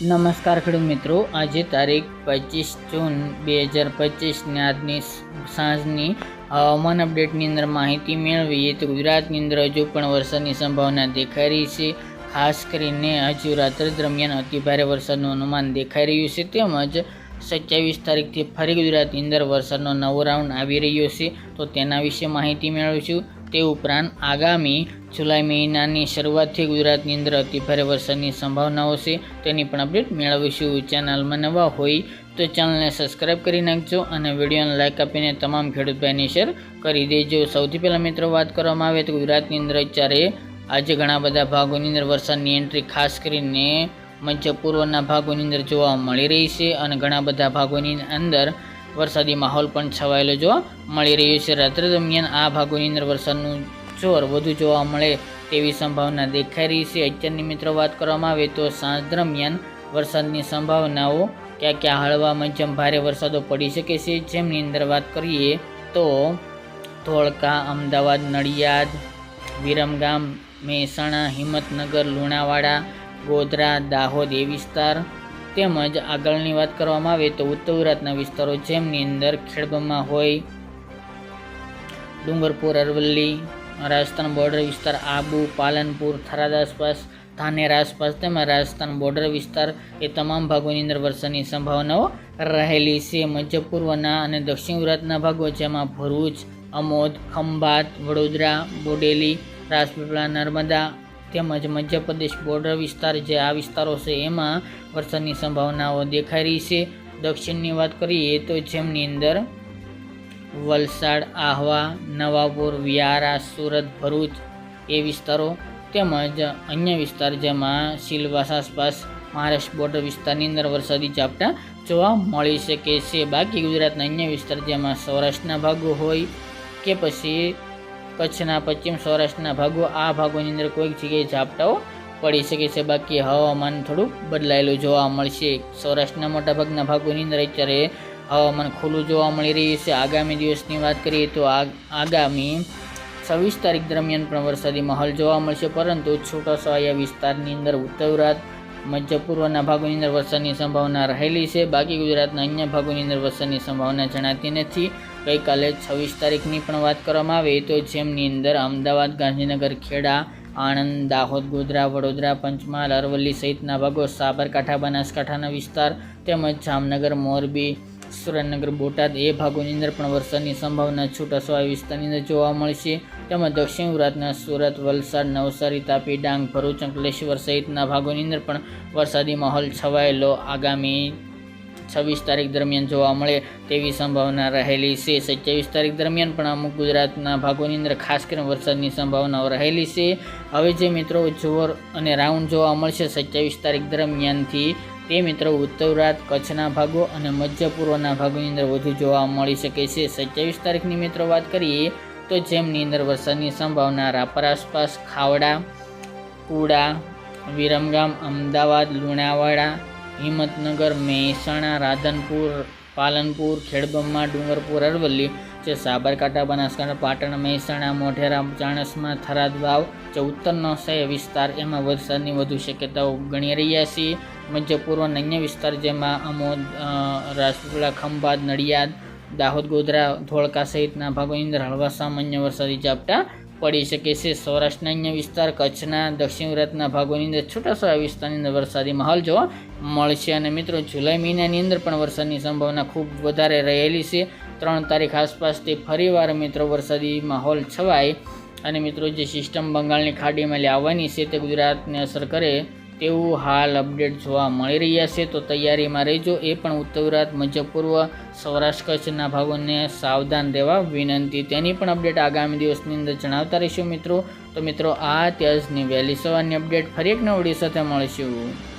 નમસ્કાર ખેડૂત મિત્રો. આજે તારીખ પચીસ જૂન બે હજાર પચીસની આજની સાંજની હવામાન અપડેટની અંદર માહિતી મેળવીએ તો ગુજરાતની અંદર હજુ પણ વરસાદની સંભાવના દેખાઈ રહી છે. ખાસ કરીને હજુ રાત્રિ દરમિયાન અતિભારે વરસાદનું અનુમાન દેખાઈ રહ્યું છે. તેમજ સત્યાવીસ તારીખથી ફરી ગુજરાતની અંદર વરસાદનો નવો રાઉન્ડ આવી રહ્યો છે. તો તેના વિશે માહિતી મેળવીશું. તે ઉપરાંત આગામી જુલાઈ મહિનાની શરૂઆતથી ગુજરાતની અંદર અતિભારે વરસાદની સંભાવનાઓ છે. તેની પણ અપડેટ મેળવીશું. ચેનલમાં નવા હોય તો ચેનલને સબસ્ક્રાઇબ કરી નાખજો અને વિડીયોને લાઇક આપીને તમામ ખેડૂત શેર કરી દેજો. સૌથી પહેલાં મિત્રો વાત કરવામાં આવે તો ગુજરાતની અંદર અત્યારે આજે ઘણા બધા ભાગોની અંદર વરસાદની એન્ટ્રી ખાસ કરીને મધ્ય પૂર્વના ભાગોની અંદર જોવા મળી રહી છે અને ઘણા બધા ભાગોની અંદર વરસાદી માહોલ પણ છવાયેલો જોવા મળી રહ્યો છે. રાત્રે દરમિયાન આ ભાગોની અંદર વરસાદનું જોર વધુ જોવા મળે તેવી સંભાવના દેખાઈ રહી છે. અત્યારની મિત્રો વાત કરવામાં આવે તો સાંજ દરમિયાન વરસાદની સંભાવનાઓ ક્યાં ક્યાં હળવા મધ્યમ ભારે વરસાદો પડી શકે છે, જેમની અંદર વાત કરીએ તો ધોળકા, અમદાવાદ, નડિયાદ વિરમગામ મહેસાણા, હિંમતનગર, લુણાવાડા, ગોધરા, દાહોદ એ વિસ્તાર તેમજ આગળની વાત કરવામાં આવે તો ઉત્તર ગુજરાતના વિસ્તારો જેમની અંદર ખેડબમાં હોય, ડુંગરપુર, અરવલ્લી, રાજસ્થાન બોર્ડર વિસ્તાર, આબુ, પાલનપુર, થરાદ આસપાસ, ધાનેર આસપાસ તેમજ રાજસ્થાન બોર્ડર વિસ્તાર એ તમામ ભાગોની અંદર વરસાદની સંભાવનાઓ રહેલી છે. મધ્ય પૂર્વના અને દક્ષિણ ગુજરાતના ભાગો જેમાં ભરૂચ, અમોદ, ખંભાત, વડોદરા, બોડેલી, રાજપીપળા, નર્મદા તેમજ મધ્યપ્રદેશ બોર્ડર વિસ્તાર જે આ વિસ્તારો છે, એમાં વરસાદની સંભાવનાઓ દેખાઈ રહી છે. દક્ષિણની વાત કરીએ તો જેમની અંદર વલસાડ, આહવા, નવાપુર, વ્યારા, સુરત, ભરૂચ એ વિસ્તારો તેમજ અન્ય વિસ્તાર જેમાં સિલવાસ આસપાસ મહારાષ્ટ્ર બોર્ડર વિસ્તારની અંદર વરસાદી ઝાપટા જોવા મળી શકે છે. બાકી ગુજરાતના અન્ય વિસ્તાર જેમાં સૌરાષ્ટ્રના ભાગો હોય કે પછી કચ્છના પશ્ચિમ સૌરાષ્ટ્રના ભાગો, આ ભાગોની અંદર કોઈક જગ્યાએ ઝાપટાઓ પડી શકે છે. બાકી હવામાન થોડું બદલાયેલું જોવા મળશે. સૌરાષ્ટ્રના મોટાભાગના ભાગોની અંદર અત્યારે હવામાન ખુલ્લું જોવા મળી રહ્યું છે. આગામી દિવસની વાત કરીએ તો આગામી છવ્વીસ તારીખ દરમિયાન પણ વરસાદી માહોલ જોવા મળશે. પરંતુ છૂટાછવાયા વિસ્તારની અંદર ઉત્તર મધ્ય પૂર્વના ભાગોની અંદર વરસાદની સંભાવના રહેલી છે. બાકી ગુજરાતના અન્ય ભાગોની અંદર વરસાદની સંભાવના જણાતી નથી. ગઈકાલે છવ્વીસ તારીખની પણ વાત કરવામાં આવે તો જેમની અંદર અમદાવાદ, ગાંધીનગર, ખેડા, આણંદ, દાહોદ, ગોધરા, વડોદરા, પંચમહાલ, અરવલ્લી સહિતના ભાગો સાબરકાંઠા, બનાસકાંઠાના વિસ્તાર તેમજ જામનગર, મોરબી, સુરેન્દ્રનગર, બોટાદ એ ભાગોની અંદર પણ વરસાદની સંભાવના છૂટાછવાયા વિસ્તારની અંદર જોવા મળશે તેમજ દક્ષિણ ગુજરાતના સુરત, વલસાડ, નવસારી, તાપી, ડાંગ, ભરૂચ, અંકલેશ્વર સહિતના ભાગોની અંદર પણ વરસાદી માહોલ છવાયેલો આગામી છવ્વીસ તારીખ દરમિયાન જોવા મળે તેવી સંભાવના રહેલી છે. સત્યાવીસ તારીખ દરમિયાન પણ અમુક ગુજરાતના ભાગોની અંદર ખાસ કરીને વરસાદની સંભાવનાઓ રહેલી છે. હવે જે મિત્રો જોર અને રાઉન્ડ જોવા મળશે સત્યાવીસ તારીખ દરમિયાનથી, તે મિત્રો ઉત્તર કચ્છના ભાગો અને મધ્ય પૂર્વના ભાગોની અંદર વધુ જોવા મળી શકે છે. સત્યાવીસ તારીખની મિત્રો વાત કરીએ તો જેમની અંદર વરસાદની સંભાવના રાપર આસપાસ ખાવડા, કુડા, વિરમગામ, અમદાવાદ, લુણાવાડા હિંમતનગર, મહેસાણા, રાધનપુર, પાલનપુર ખેડબ્રહ્મા ડુંગરપુર, અરવલ્લી જે સાબરકાંઠા, બનાસકાંઠા, પાટણ, મહેસાણા, મોઢેરા, ચાણસમા થરાદ વાવ જે ઉત્તરનો છે વિસ્તાર એમાં વરસાદની વધુ શક્યતાઓ ગણી રહ્યા છીએ. મધ્ય પૂર્વ અન્ય વિસ્તાર જેમાં અમોદ રાજપીપળા, ખંભાત, નડિયાદ, દાહોદ, ગોધરા, ધોળકા સહિતના ભાગોની અંદર હળવા, સામાન્ય વરસાદી ઝાપટા પડી શકે છે. સૌરાષ્ટ્રના અન્ય વિસ્તાર, કચ્છના દક્ષિણ ગુજરાતના ભાગોની અંદર છૂટાછવાયા વિસ્તારની અંદર વરસાદી માહોલ જોવા મળશે. અને મિત્રો, જુલાઈ મહિનાની અંદર પણ વરસાદની સંભાવના ખૂબ વધારે રહેલી છે. ત્રણ તારીખ આસપાસથી ફરીવાર મિત્રો વરસાદી માહોલ છવાય. અને મિત્રો, જે સિસ્ટમ બંગાળની ખાડીમાં લાવવાની છે તે ગુજરાતને અસર કરે તેવું હાલ અપડેટ જોવા મળી રહ્યા છે. તો તૈયારીમાં રહેજો. એ પણ ઉત્તર ગુજરાત મધ્ય પૂર્વ સૌરાષ્ટ્ર કચ્છના ભાગોને સાવધાન રહેવા વિનંતી. તેની પણ અપડેટ આગામી દિવસની અંદર જણાવતા રહીશું મિત્રો. તો મિત્રો, આ ત્યાજની વહેલી સવારની અપડેટ. ફરી એક નવડી સાથે મળીશું.